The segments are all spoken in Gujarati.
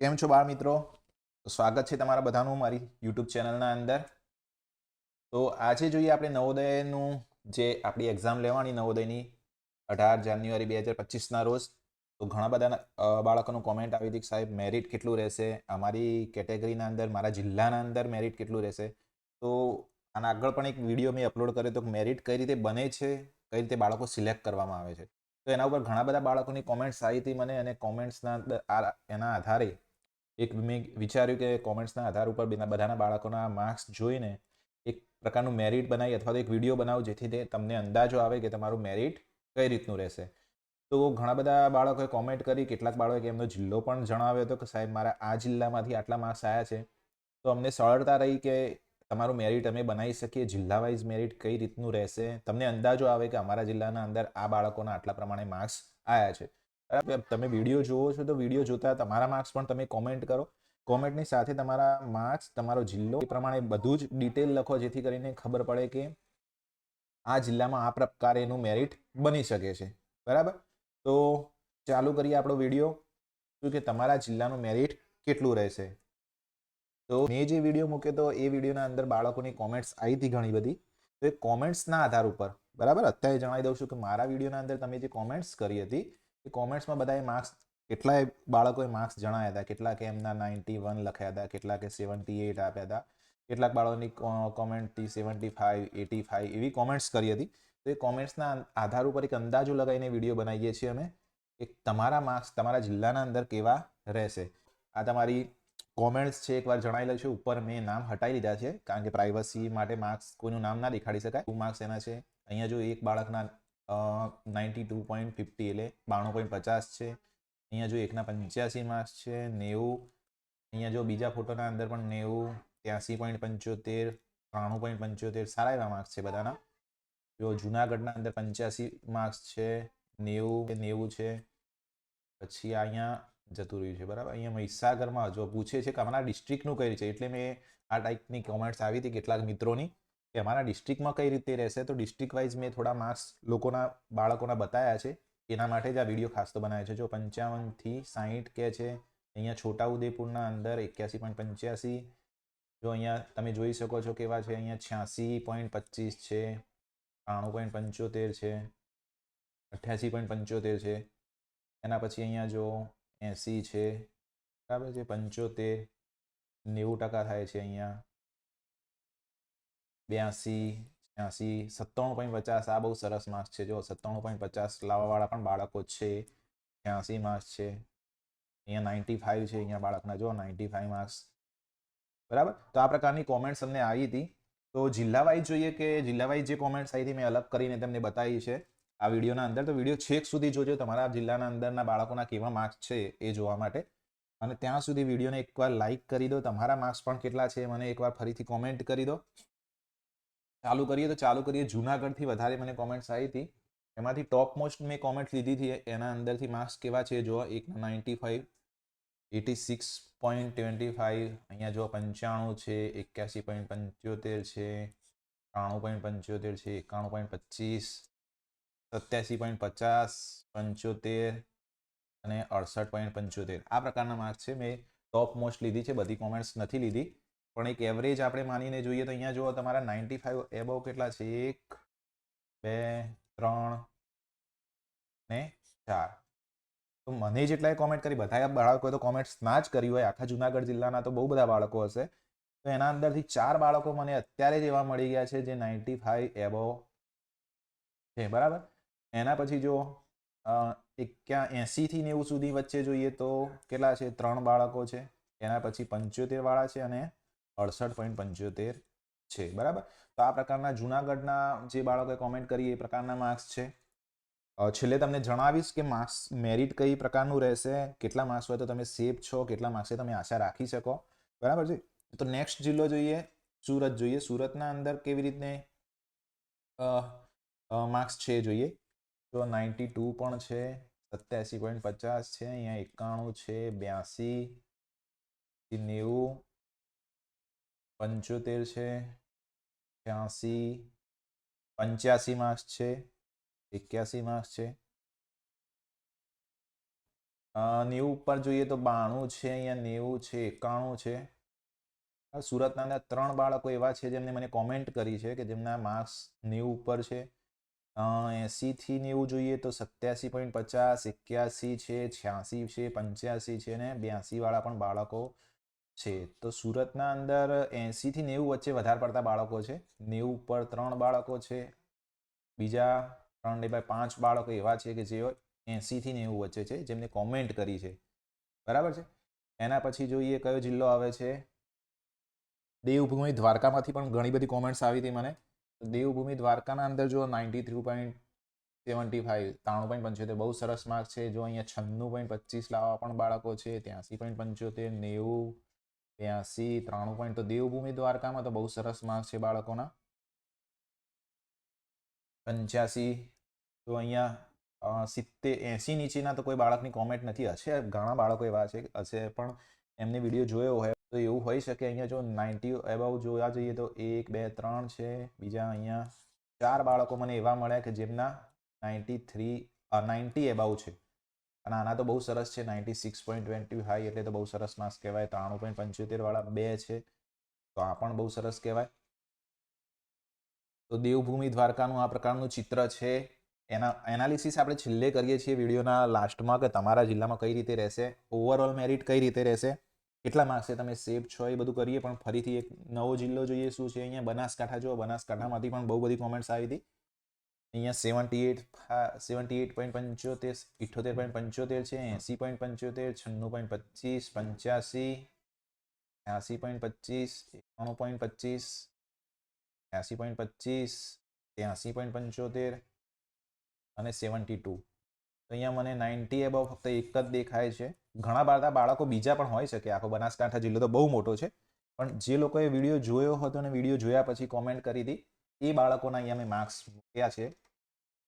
કેમ છો બાળ મિત્રો? સ્વાગત છે તમારા બધાનું મારી યુટ્યુબ ચેનલના અંદર. તો આજે જોઈએ આપણે નવોદયનું જે આપણી એક્ઝામ લેવાની નવોદયની અઢાર જાન્યુઆરી બે હજાર પચીસના રોજ, તો ઘણા બધા બાળકોનું કોમેન્ટ આવી હતી સાહેબ મેરિટ કેટલું રહેશે? અમારી કેટેગરીના અંદર, મારા જિલ્લાના અંદર મેરિટ કેટલું રહેશે? તો આના આગળ પણ એક વીડિયો મેં અપલોડ કર્યો તો મેરિટ કઈ રીતે બને છે? કઈ રીતે બાળકો સિલેક્ટ કરવામાં આવે છે? તો એના ઉપર ઘણા બધા બાળકોની કોમેન્ટ્સ આવી હતી મને અને કોમેન્ટ્સના એના આધારે એક મેં વિચાર્યું કે કોમેન્ટ્સના આધાર ઉપર બધાના બાળકોના માર્ક્સ જોઈને એક પ્રકારનું મેરિટ બનાવી અથવા તો એક વીડિયો બનાવું જેથી તે તમને અંદાજો આવે કે તમારું મેરિટ કઈ રીતનું રહેશે. તો ઘણા બધા બાળકોએ કોમેન્ટ કરી, કેટલાક બાળકોએ એમનો જિલ્લો પણ જણાવ્યો હતો કે સાહેબ મારા આ જિલ્લામાંથી આટલા માર્ક્સ આવ્યા છે. તો અમને સરળતા રહી કે તમારું મેરિટ અમે બનાવી શકીએ જિલ્લા વાઇઝ મેરિટ કઈ રીતનું રહેશે? તમને અંદાજો આવે કે અમારા જિલ્લાના અંદર આ બાળકોના આટલા પ્રમાણે માર્ક્સ આવ્યા છે. તમે વીડિયો જુઓ છો તો વીડિયો જોતા તમારા માર્ક્સ પણ તમે કોમેન્ટ કરો. કોમેન્ટની સાથે તમારા માર્ક્સ તમારો જિલ્લો, એ પ્રમાણે બધું જ ડિટેલ લખો જેથી કરીને ખબર પડે કે આ જિલ્લામાં આ પ્રકારેનું મેરિટ બની શકે છે. બરાબર? તો ચાલુ કરીએ આપણો વીડિયો શું કે તમારા જિલ્લાનું મેરિટ કેટલું રહેશે? તો મેં જે વીડિયો મૂક્યો તો એ વિડીયોના અંદર બાળકોની કોમેન્ટ્સ આવી હતી ઘણી બધી. તો એ કોમેન્ટ્સના આધાર ઉપર, બરાબર? અત્યારે જણાવી દઉં છું કે મારા વિડીયોના અંદર તમે જે કોમેન્ટ્સ કરી હતી એ કોમેન્ટ્સમાં બધાએ માર્ક્સ, કેટલાય બાળકોએ માર્ક્સ જણાવ્યા હતા? કેટલાકે એમના નાઇન્ટી વન લખ્યા હતા? કેટલાકે સેવન્ટી એટ આપ્યા હતા? કેટલાક બાળકોની કોમેન્ટથી સેવન્ટી ફાઇવ એટી ફાઇવ એવી કોમેન્ટ્સ કરી હતી. તો એ કોમેન્ટ્સના આધાર ઉપર એક અંદાજો લગાવીને વીડિયો બનાવીએ છીએ અમે કે તમારા માર્ક્સ તમારા જિલ્લાના અંદર કેવા રહેશે? આ તમારી કોમેન્ટ્સ છે એકવાર જણાવી લઉં છું ઉપર મેં નામ હટાવી લીધા છે, કારણ કે પ્રાઇવસી માટે માર્ક્સ કોઈનું નામ ના દેખાડી શકાય. ટુ માર્ક્સ એના છે? અહીંયા જો એક બાળકના નાઇન્ટી ટુ પોઈન્ટ ફિફ્ટી એટલે બાણું પોઈન્ટ પચાસ છે. અહીંયા જો એકના પંચ્યાસી માર્ક્સ છે, નેવું. અહીંયા જો બીજા ફોટોના અંદર પણ નેવું, ત્યાંસી પોઈન્ટ પંચોતેર, ત્રાણું પોઈન્ટ પંચોતેર, સારા એવા માર્ક્સ છે બધાના. જો જુનાગઢના અંદર પંચ્યાસી માર્ક્સ છે, નેવું નેવું છે. પછી અહીંયા જતું રહ્યું છે, બરાબર? અહીંયા મહીસાગરમાં જો પૂછે છે કે અમારા ડિસ્ટ્રિક્ટનું કઈ છે? એટલે મેં આ ટાઈપની કોમેન્ટ્સ આવી હતી કેટલાક મિત્રોની. કે અમારા ડિસ્ટ્રિક્ટમાં કઈ રીતે રહેશે, તો ડિસ્ટ્રિક્ટ વાઇઝ મેં થોડા માર્ક્સ લોકોના, બાળકોના બતાવ્યા છે. એના માટે જ આ વીડિયો ખાસ તો બનાવ્યો છે. જો પંચાવનથી સાહીઠ કે છે, અહીંયા છોટાઉદેપુરના અંદર એક્યાસી પોઈન્ટ પંચ્યાસી, જો અહીંયા તમે જોઈ શકો છો કેવા છે, અહીંયા છ્યાસી પોઈન્ટ પચીસ છે ત્રાણું પોઈન્ટ પંચોતેર છે, અઠ્યાસી પોઈન્ટ પંચોતેર છે, એના પછી અહીંયા જો એંસી છે, બરાબર છે, પંચોતેર, નેવું ટકા થાય છે અહીંયા. બ્યાસી છ્યાસી સત્તાણું પોઈન્ટ પચાસ, આ બહુ સરસ માર્ક્સ છે. જો, સત્તાણું પોઈન્ટ પચાસ લાવવાવાળા પણ બાળકો છે. છ્યાસી માર્ક્સ છે. અહીંયા નાઇન્ટી ફાઇવ છે અહીંયા બાળકના. જો નાઇન્ટી ફાઇવ માર્ક્સ બરાબર? તો આ પ્રકારની કોમેન્ટ્સ અમને આવી હતી. તો જિલ્લા વાઇઝ જોઈએ કે જિલ્લા વાઇઝ જે કોમેન્ટ્સ આવી હતી મેં અલગ કરીને તમને બતાવી છે આ વિડીયોના અંદર. તો વીડિયો છેક સુધી જોજો. તમારા જિલ્લાના અંદરના બાળકોના કેવા માર્ક્સ છે એ જોવા માટે. અને ત્યાં સુધી વિડીયોને એકવાર લાઇક કરી દો. તમારા માર્ક્સ પણ કેટલા છે મને એકવાર ફરીથી કોમેન્ટ કરી દો. ચાલુ કરીએ તો ચાલુ કરીએ. જુનાગઢથી વધારે મને કોમેન્ટ્સ આવી હતી. એમાંથી ટોપ મોસ્ટ મેં કોમેન્ટ લીધી હતી. એના અંદરથી માર્ક્સ કેવા છે જો એક ninety five eighty six point twenty five અહીંયા જો પંચાણું છે, એક્યાસી પોઈન્ટ પંચોતેર છે ત્રાણું પોઈન્ટ પંચોતેર છે, એકાણું પોઈન્ટ પચીસ, સત્યાસી પોઈન્ટ પચાસ, પંચોતેર અને અડસઠ પોઈન્ટ પંચોતેર. આ પ્રકારના માર્ક્સ છે. મેં ટોપ મોસ્ટ લીધી છે. બધી કોમેન્ટ્સ નથી લીધી. પણ એક એવરેજ આપણે માનીને જોઈએ તો અહીંયા જુઓ તમારા નાઇન્ટી ફાઇવ એબવ કેટલા છે? એક, બે, ત્રણ ને ચાર. તો મને જેટલાય કોમેન્ટ કરી બધા બાળકોએ તો કોમેન્ટ્સ ના જ કરી હોય. આખા જુનાગઢ જિલ્લાના તો બહુ બધા બાળકો હશે. તો એના અંદરથી ચાર બાળકો મને અત્યારે જ એવા મળી ગયા છે જે નાઇન્ટી ફાઇવ એબવ છે, બરાબર? એના પછી જો એક્યા એંસીથી નેવું સુધી વચ્ચે જોઈએ તો કેટલા છે? ત્રણ બાળકો છે. એના પછી પંચોતેર વાળા છે અને અડસઠ પોઈન્ટ પંચોતેર છે, બરાબર? તો આ પ્રકારના જુનાગઢના જે બાળકોએ કોમેન્ટ કરી, એ પ્રકારના માર્ક્સ છે. છેલ્લે તમને જણાવીશ કે માર્ક્સ મેરિટ કઈ પ્રકારનું રહેશે, કેટલા માર્ક્સ હોય તો તમે સેફ છો, કેટલા માર્ક્સે તમે આશા રાખી શકો, બરાબર છે? તો નેક્સ્ટ જિલ્લો જોઈએ, સુરત જોઈએ. સુરતના અંદર કેવી રીતને માર્ક્સ છે જોઈએ? તો નાઇન્ટી ટુ પણ છે, સત્યાસી પોઈન્ટ પચાસ છે, અહીંયા એકાણું છે, બ્યાસી, નેવું પંચોતેર છે, છ્યાસી, પંચ્યાસી માર્ક્સ છે, એક્યાસી માર્ક્સ છે. નેવું ઉપર જોઈએ તો બાણું છે, અહીંયા નેવું છે, એકાણું છે. સુરતના અંદર ત્રણ બાળકો એવા છે જેમને મને કોમેન્ટ કરી છે કે જેમના માર્ક્સ નેવું ઉપર છે. એંસીથી નેવું જોઈએ તો સત્યાસી પોઈન્ટ પચાસ, એક્યાસી છે, છ્યાસી છે, પંચ્યાસી છે ને બ્યાસીવાળા પણ બાળકો છે. તો સુરતના અંદર એંસીથી નેવું વચ્ચે વધારે પડતા બાળકો છે. નેવું ઉપર ત્રણ બાળકો છે. બીજા ત્રણ બાય પાંચ બાળકો એવા છે કે જેઓ એંસીથી નેવું વચ્ચે છે, જેમને કોમેન્ટ કરી છે. બરાબર છે? એના પછી જોઈએ કયો જિલ્લો આવે છે? દેવભૂમિ દ્વારકામાંથી પણ ઘણી બધી કોમેન્ટ્સ આવી હતી મને. દેવભૂમિ દ્વારકાના અંદર જો ninety three point seventy five ત્રાણું પોઈન્ટ પંચોતેર બહુ સરસ માર્ક છે. જો અહીંયા છન્નું પોઈન્ટ પચીસ લાવવા પણ બાળકો છે ત્યાંસી પોઈન્ટ પંચોતેર, નેવું ત્યાંસી ત્રાણું પોઈન્ટ તો દેવભૂમિ દ્વારકામાં તો બહુ સરસ માર્ક છે બાળકોના. પંચ્યાસી તો અહીંયા સિત્તેર, એસી નીચેના તો કોઈ બાળકની કોમેન્ટ નથી. હશે ઘણા બાળકો એવા છે, હશે પણ એમને વીડિયો જોયો હોય તો એવું હોઈ શકે. અહીંયા જો નાઇન્ટી એબાવ જોવા જઈએ તો એક, બે, ત્રણ છે. બીજા અહીંયા ચાર બાળકો મને એવા મળ્યા કે જેમના નાઇન્ટી થ્રી નાઇન્ટી એબાવ છે. અને આના તો બહુ સરસ છે ninety six point twenty high એટલે તો બહુ સરસ માર્ક્સ કહેવાય, ત્રાણું પોઈન્ટ પંચોતેરવાળા બે છે, તો આ પણ બહુ સરસ કહેવાય. તો દેવભૂમિ દ્વારકાનું આ પ્રકારનું ચિત્ર છે. એના એનાલિસિસ આપણે છેલ્લે કરીએ છીએ વિડીયોના લાસ્ટમાં કે તમારા જિલ્લામાં કઈ રીતે રહેશે ઓવરઓલ મેરિટ કઈ રીતે રહેશે, કેટલા માર્ક્સે તમે સેફ છો એ બધું કરીએ, પણ ફરીથી એક નવો જિલ્લો જોઈએ, શું છે અહીંયા બનાસકાંઠા, જો બનાસકાંઠામાંથી પણ બહુ બધી કોમેન્ટ્સ આવી હતી. અહીંયા seventy eight seventy eight point પંચોતેર, ઇઠોતેર પોઈન્ટ પંચોતેર છે, એંસી પોઈન્ટ પંચોતેર, છન્નું પોઈન્ટ પચીસ, પંચ્યાસી ત્યાંસી પોઈન્ટ પચીસ, એકાણું પોઈન્ટ પચીસ ત્યાંસી પોઈન્ટ પચીસ, ત્યાંસી પોઈન્ટ પંચોતેર અને સેવન્ટી ટુ તો અહીંયા મને નાઇન્ટી એબવ ફક્ત એક જ દેખાય છે. ઘણા બધા બાળકો બીજા પણ હોઈ શકે. આખો બનાસકાંઠા જિલ્લો તો બહુ મોટો છે. પણ જે લોકોએ વીડિયો જોયો હતો અને વીડિયો જોયા પછી કોમેન્ટ કરી હતી એ બાળકોના અહીંયા મેં માર્ક્સ મૂક્યા છે.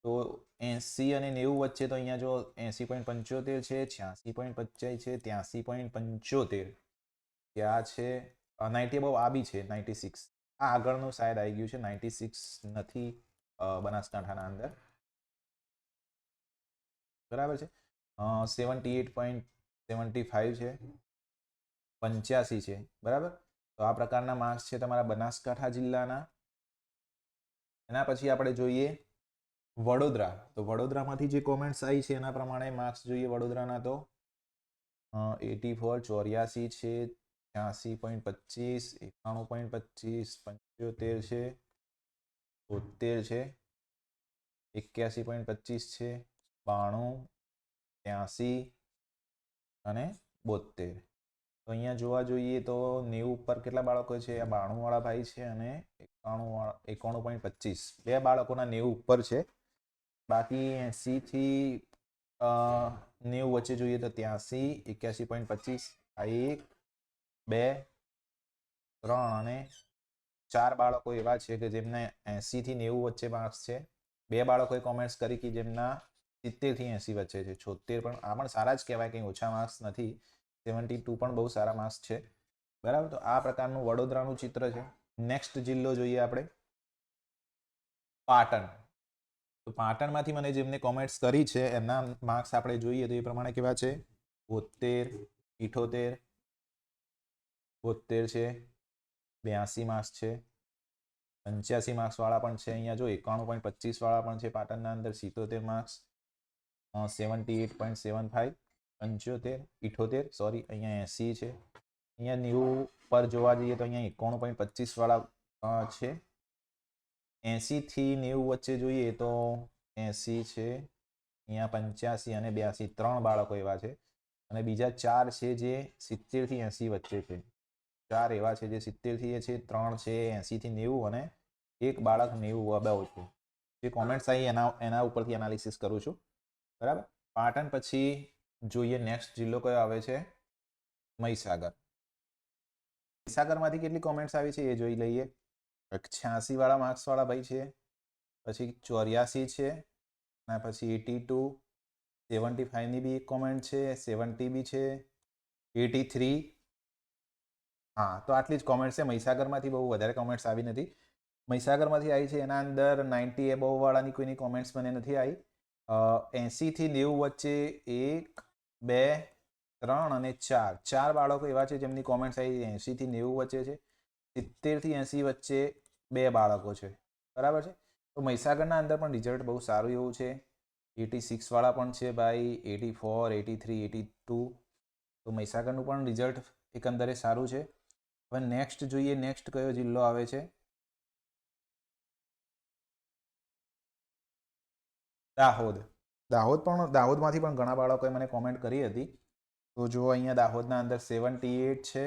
તો એંસી અને નેવું વચ્ચે તો અહીંયા જો એંસી પોઈન્ટ પંચોતેર છે, છ્યાસી પોઈન્ટ પચાસ છે, ત્યાંસી પોઈન્ટ પંચોતેર. ત્યાં છે નાઇન્ટી અબાવ આ બી છે નાઇન્ટી સિક્સ આ આગળનું શાયદ આવી ગયું છે નાઇન્ટી સિક્સ નથી બનાસકાંઠાના અંદર. બરાબર છે? Seventy eight point seventy five છે, પંચ્યાસી છે. બરાબર? તો આ પ્રકારના માર્ક્સ છે તમારા બનાસકાંઠા જિલ્લાના. એના પછી આપણે જોઈએ વડોદરા. તો વડોદરામાંથી જે કોમેન્ટ્સ આવી છે એના પ્રમાણે માર્ક્સ જોઈએ વડોદરાના તો એટી ફોર ચોર્યાસી છે, છ્યાસી પોઈન્ટ પચીસ, એકાણું પોઈન્ટ પચીસ, પંચોતેર છે તોતેર છે, એક્યાસી પોઈન્ટ પચીસ છે, બાણું, ત્યાંસી અને બોતેર તો અહીંયા જોવા જોઈએ તો નેવું ઉપર કેટલા બાળકો છે? આ બાણુંવાળા ભાઈ છે અને એકાણું એકાણું પોઈન્ટ પચીસ. બે બાળકોના નેવું ઉપર છે. બાકી એંસીથી નેવું વચ્ચે જોઈએ તો ત્યાંસી, એક્યાસી પોઈન્ટ પચીસ, આ એક, બે, ત્રણ અને ચાર બાળકો એવા છે કે જેમને એંસીથી નેવું વચ્ચે માર્ક્સ છે. બે બાળકોએ કોમેન્ટ્સ કરી કે જેમના સિત્તેરથી એંસી વચ્ચે છે. છોતેર પણ, આ પણ સારા જ કહેવાય, કંઈ ઓછા માર્ક્સ નથી. સેવન્ટી ટુ પણ બહુ સારા માર્ક્સ છે. બરાબર? તો આ પ્રકારનું વડોદરાનું ચિત્ર છે. નેક્સ્ટ જિલ્લો જોઈએ આપણે. પાટણ. તો પાટણમાંથી મને જેમને કોમેન્ટ્સ કરી છે, એમના માર્ક્સ આપણે જોઈએ તો એ પ્રમાણે કેવા છે? બોતેર ઇઠોતેર. બોતેર છે. બ્યાસી માર્ક્સ છે. પંચ્યાસી માર્ક્સવાળા પણ છે અહીંયા. જો એકાણું પોઈન્ટ પચીસવાળા પણ છે પાટણના અંદર, સિત્તોતેર marks seventy eight point seven five પંચોતેર, ઇઠોતેર સોરી અહીંયા એંસી છે. અહીંયા નેવું પર જોવા જઈએ તો અહીંયા એકાણું પોઈન્ટ પચીસવાળા છે. એંસીથી નેવું વચ્ચે જોઈએ તો એંસી છે, અહીંયા પંચ્યાસી અને બ્યાસી, ત્રણ બાળકો એવા છે. અને બીજા ચાર છે જે સિત્તેરથી એંસી વચ્ચે છે. ચાર એવા છે જે સિત્તેરથી છે, ત્રણ છે એંસીથી નેવું અને એક બાળક નેવું અબાઉ છે. જે કોમેન્ટ્સ આવી એના એના ઉપરથી એનાલિસિસ કરું છું. બરાબર? પાટણ પછી જોઈએ નેક્સ્ટ જિલ્લો કયો આવે છે? મહીસાગર. મહીસાગરમાંથી કેટલી કોમેન્ટ્સ આવી છે એ જોઈ લઈએ. છ્યાસી વાળા માર્ક્સ વાળા ભાઈ છે, પછી ચોર્યાસી છે, અને પછી એટી ટુ, સેવન્ટી ફાઈવની બી એક કોમેન્ટ છે, સેવન્ટી બી છે, એટી થ્રી. હા, તો આટલી જ કોમેન્ટ્સ છે. મહીસાગરમાંથી બહુ વધારે કોમેન્ટ્સ આવી નથી. મહીસાગરમાંથી આવી છે, એના અંદર નાઇન્ટી એબોવ વાળાની કોઈની કોમેન્ટ્સ મને નથી આવી. એંસીથી નેવું વચ્ચે એક, બે ત્રણ અને ચાર. ચાર બાળકો એવા છે જેમની કોમેન્ટ્સ આવી એંશીથી નેવું વચ્ચે છે. સિત્તેરથી એંસી વચ્ચે બે બાળકો છે. બરાબર છે? તો મહીસાગરના અંદર પણ રિઝલ્ટ બહુ સારું એવું છે. એટી સિક્સવાળા પણ છે ભાઈ, eighty four, eighty three, eighty two. તો મહીસાગરનું પણ રિઝલ્ટ એકંદરે સારું છે. હવે નેક્સ્ટ જોઈએ નેક્સ્ટ કયો જિલ્લો આવે છે? દાહોદ. દાહોદ પણ, દાહોદમાંથી પણ ઘણા બાળકોએ મને કોમેન્ટ કરી હતી. તો જો અહીંયા દાહોદના અંદર સેવન્ટી એટ છે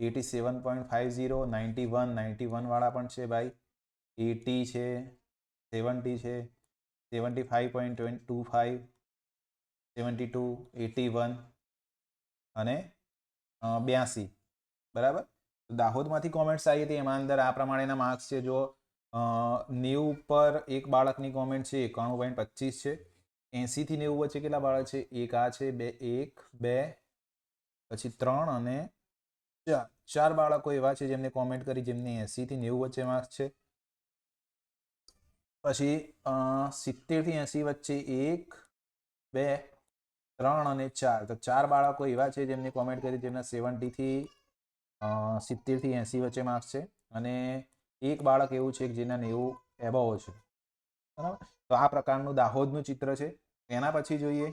eighty seven point five zero ninety one ninety વનવાળા પણ છે ભાઈ. એટી છે સેવન્ટી છે seventy five point two five seventy two eighty one અને બ્યાસી. બરાબર? દાહોદમાંથી કોમેન્ટ્સ આવી હતી એમાં અંદર આ પ્રમાણેના માર્ક્સ છે. જો નેવું ઉપર એક બાળકની કોમેન્ટ છે, એકાણું પોઈન્ટ પચીસ છે. એંસીથી નેવું વચ્ચે કેટલા બાળક છે? એક આ છે, બે, એક, બે, પછી ત્રણ અને ચાર. ચાર બાળકો એવા છે જેમને કોમેન્ટ કરી જેમને એંસીથી નેવું વચ્ચે માર્ક્સ છે. પછી સિત્તેરથી એંસી વચ્ચે એક, બે, ત્રણ અને ચાર. તો ચાર બાળકો એવા છે જેમને કોમેન્ટ કરી જેમના સેવન્ટીથી સિત્તેરથી એંસી વચ્ચે માર્ક્સ છે. અને એક બાળક એવું છે કે જેના નેવું એબવ છે. બરાબર? તો આ પ્રકારનું દાહોદનું ચિત્ર છે. એના પછી જોઈએ.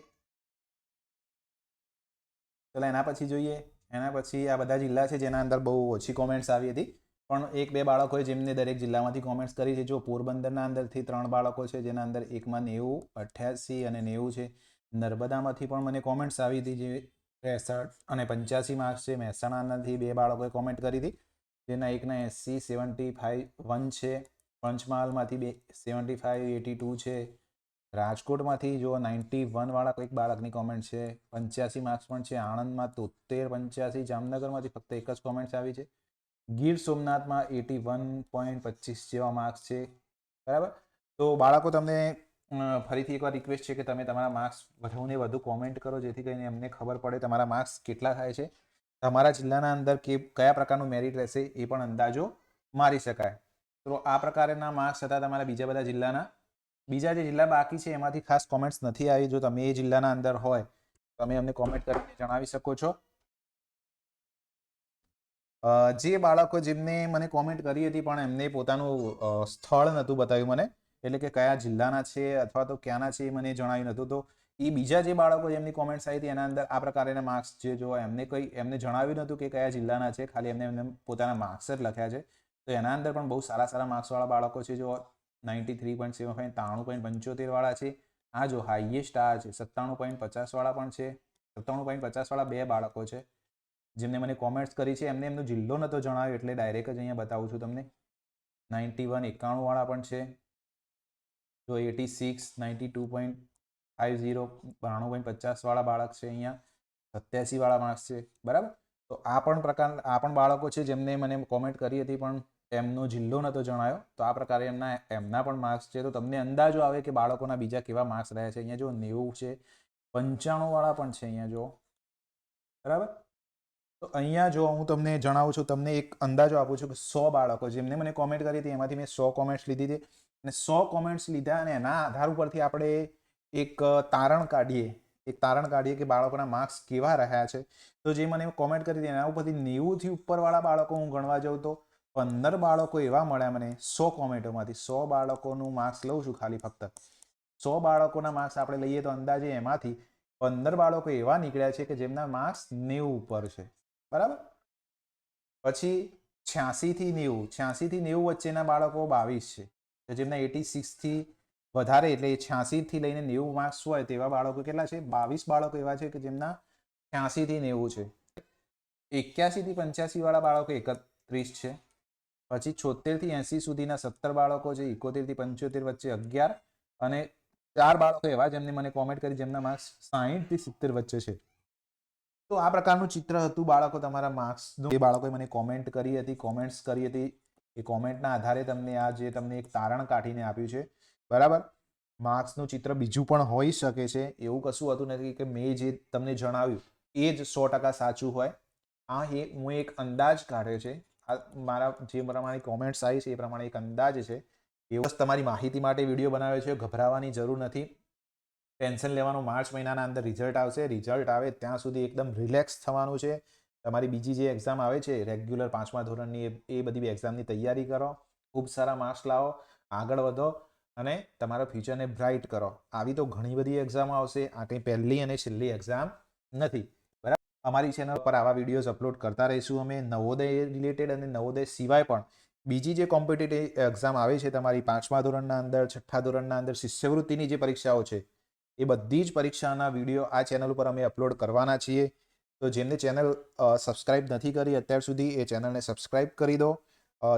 ચલો, એના પછી જોઈએ. એના પછી આ બધા જિલ્લા છે, જેના અંદર બહુ ઓછી કોમેન્ટ્સ આવી હતી. પણ એક બે બાળકોએ જેમને દરેક જિલ્લામાંથી કોમેન્ટ્સ કરી છે, જો પોરબંદરના અંદરથી ત્રણ બાળકો છે, જેના અંદર એકમાં નેવું, અઠ્યાસી અને નેવું છે. નર્મદામાંથી પણ મને કોમેન્ટ્સ આવી હતી, જે ત્રેસઠ અને પંચ્યાસી માર્ક્સ છે. મહેસાણાનાથી બે બાળકોએ કોમેન્ટ કરી હતી. જેના એકના એસસી સેવન્ટી ફાઇવ વન છે. પંચમહાલમાંથી બે, સેવન્ટી ફાઇવ, એટી ટુ છે. રાજકોટમાંથી જો નાઇન્ટી વનવાળા કોઈક બાળકની કોમેન્ટ છે, પંચ્યાસી માર્ક્સ પણ છે, આણંદમાં તોતેર પંચ્યાસી, જામનગરમાંથી ફક્ત એક જ કોમેન્ટ્સ આવી છે. ગીર સોમનાથમાં એટી વન પોઈન્ટ પચીસ જેવા માર્ક્સ છે. બરાબર? તો બાળકો તમને ફરીથી એકવાર રિક્વેસ્ટ છે કે તમે તમારા માર્ક્સ વધુને વધુ કોમેન્ટ કરો, જેથી કરીને એમને ખબર પડે તમારા માર્ક્સ કેટલા થાય છે. તમારા જિલ્લાના અંદર કે, કયા પ્રકારનું મેરિટ રહેશે એ પણ અંદાજો મારી શકાય. તો આ પ્રકારના માર્ક્સ હતા તમારા બીજા બધા જિલ્લાના. બીજા જે જિલ્લા બાકી છે, એમાંથી ખાસ કોમેન્ટ્સ નથી આવી. જો તમે એ જિલ્લાના અંદર હોય, તમે અમને કોમેન્ટ કરીને જણાવી શકો છો. જે બાળકો જેમને મને કોમેન્ટ કરી હતી, પણ એમને પોતાનું સ્થળ નહોતું બતાવ્યું મને. એટલે કે કયા જિલ્લાના છે અથવા તો ક્યાંના છે એ મને જણાવ્યું નહોતું. તો એ બીજા જે બાળકો જેમની કોમેન્ટ્સ આવી હતી, એના અંદર આ પ્રકારના માર્ક્સ જે જો એમને કંઈ, એમને જણાવ્યું નહોતું કે કયા જિલ્લાના છે. ખાલી એમને એમને પોતાના માર્ક્સ જ લખ્યા છે. તો એના અંદર પણ બહુ સારા સારા માર્ક્સવાળા બાળકો છે. જો ninety three point seven five ત્રાણું પોઈન્ટ પંચોતેરવાળા છે. આ જો હાઈએસ્ટ આ છે, સત્તાણું પોઈન્ટ પચાસવાળા પણ છે. સત્તાણું પોઈન્ટ પચાસવાળા બે બાળકો છે. જેમને મને કોમેન્ટ્સ કરી છે, એમને એમનો જિલ્લો નહોતો જણાવ્યો એટલે ડાયરેક્ટ જ અહીંયા બતાવું છું તમને. નાઇન્ટી વન એકાણુંવાળા પણ છે. જો eighty six ninety two point five zero બાણું પોઈન્ટ પચાસવાળા બાળક છે અહીંયા. સત્યાસીવાળા માર્ક્સ છે. બરાબર? તો આ પણ પ્રકાર, આ પણ બાળકો છે જેમને મને કોમેન્ટ કરી હતી પણ એમનો જિલ્લો નહોતો જણાયો, તો આ પ્રકારે એમના એમના પણ માર્ક્સ છે. તો તમને અંદાજો આવે કે બાળકોના બીજા કેવા માર્ક્સ રહ્યા છે? અહીંયા જો નેવું છે પંચાણુંવાળા પણ છે અહીંયા જો. બરાબર? તો અહીંયા જો હું તમને જણાવું છું, તમને એક અંદાજો આપું છું કે સો બાળકો, જેમને મને કોમેન્ટ કરી હતી, એમાંથી મેં સો કોમેન્ટ્સ લીધી હતી. અને સો કોમેન્ટ્સ લીધા અને એના આધાર ઉપરથી આપણે એક તારણ કાઢીએ. એક તારણ કાઢીએ કે બાળકોના માર્ક્સ કેવા રહ્યા છે. તો જે મને કોમેન્ટ કરી હતી, એના ઉપરથી નેવુંથી ઉપરવાળા બાળકો હું ગણવા જાઉં તો પંદર બાળકો એવા મળ્યા મને સો કોમેન્ટોમાંથી. સો બાળકોનું માર્ક્સ લઉં છું ખાલી ફક્ત. સો બાળકોના માર્ક્સ આપણે લઈએ તો અંદાજે એમાંથી પંદર બાળકો એવા નીકળ્યા છે કે જેમના માર્ક્સ નેવું ઉપર છે. બરાબર? પછી છ્યાસીથી નેવું. છ્યાસીથી નેવું વચ્ચેના બાળકો બાવીસ છે. તો જેમના એટી સિક્સથી વધારે એટલે છ્યાસીથી લઈને નેવું માર્ક્સ હોય તેવા બાળકો કેટલા છે? બાવીસ બાળકો એવા છે કે જેમના છ્યાસીથી નેવું છે. એક્યાસીથી પંચ્યાસીવાળા બાળકો એકત્રીસ છે. પછી છોતેરથી એંસી સુધીના સત્તર બાળકો છે એકોતેરથી પંચોતેર વચ્ચે અગિયાર અને ચાર બાળકો એવા જેમને મને કોમેન્ટ કરી જેમના માર્ક્સ સાહીઠથી સિત્તેર વચ્ચે છે. તો આ પ્રકારનું ચિત્ર હતું બાળકો તમારા માર્ક્સનું એ બાળકોએ મને કોમેન્ટ કરી હતી કોમેન્ટ્સ કરી હતી. એ કોમેન્ટના આધારે તમને આ જે તમને એક તારણ કાઢીને આપ્યું છે, બરાબર? માર્ક્સનું ચિત્ર બીજું પણ હોઈ શકે છે. એવું કશું હતું નથી કે મેં જે તમને જણાવ્યું એ જ સો ટકા સાચું હોય. આ એ હું એક અંદાજ કાઢ્યો છે આ મારા, જે પ્રમાણે કોમેન્ટ્સ આવી છે એ પ્રમાણે એક અંદાજ છે. એવું તમારી માહિતી માટે વીડિયો બનાવ્યો છે, ગભરાવાની જરૂર નથી. ટેન્શન લેવાનું માર્ચ મહિનાના અંદર રિઝલ્ટ આવશે. રિઝલ્ટ આવે ત્યાં સુધી એકદમ રિલેક્સ થવાનું છે. તમારી બીજી જે એક્ઝામ આવે છે રેગ્યુલર પાંચમા ધોરણની એ- બધી એક્ઝામની તૈયારી કરો. ખૂબ સારા માર્ક્સ લાવો. આગળ વધો અને તમારા ફ્યુચરને બ્રાઇટ કરો. આવી તો ઘણી બધી એક્ઝામ આવશે. આ કંઈ પહેલી અને છેલ્લી એક્ઝામ નથી. અમારી ચેનલ પર આવા વિડીયોઝ અપલોડ કરતા રહીશું. અમે નવોદય રિલેટેડ અને નવોદય સિવાય પણ બીજી જે કોમ્પિટિટિવ એક્ઝામ આવે છે તમારી પાંચમા ધોરણના અંદર, છઠ્ઠા ધોરણના અંદર, શિષ્યવૃત્તિની જે પરીક્ષાઓ છે, એ બધી જ પરીક્ષાના વીડિયો આ ચેનલ ઉપર અમે અપલોડ કરવાના છીએ. તો જેમને ચેનલ સબસ્ક્રાઇબ નથી કરી અત્યાર સુધી, એ ચેનલને સબસ્ક્રાઇબ કરી દો.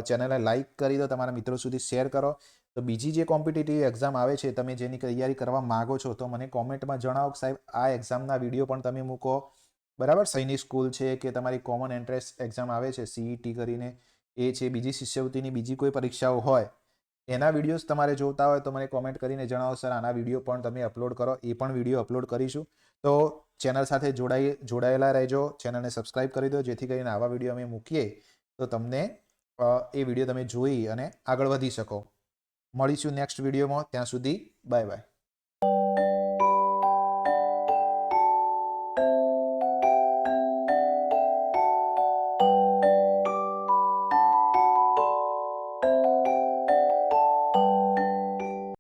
ચેનલને લાઇક કરી દો, તમારા મિત્રો સુધી શેર કરો. તો બીજી જે કોમ્પિટિટિવ એક્ઝામ આવે છે, તમે જેની તૈયારી કરવા માગો છો, તો મને કોમેન્ટમાં જણાવો સાહેબ, આ એક્ઝામના વીડિયો પણ તમે મૂકો. બરાબર? સૈનિક સ્કૂલ છે કે તમારી કોમન એન્ટ્રન્સ એક્ઝામ આવે છે સીઈટી કરીને, એ છે, બીજી શિષ્યવૃત્તિની બીજી કોઈ પરીક્ષાઓ હોય, એના વિડીયોઝ તમારે જોતા હોય તો મને કોમેન્ટ કરીને જણાવો સર આના વીડિયો પણ તમે અપલોડ કરો, એ પણ વીડિયો અપલોડ કરીશું. તો ચેનલ સાથે જોડાઈ, જોડાયેલા રહેજો. ચેનલને સબસ્ક્રાઇબ કરી દો, જેથી કરીને આવા વીડિયો અમે મૂકીએ. તો તમને એ વીડિયો તમે જોઈ અને આગળ વધી શકો. મળીશું નેક્સ્ટ વિડીયોમાં ત્યાં સુધી બાય બાય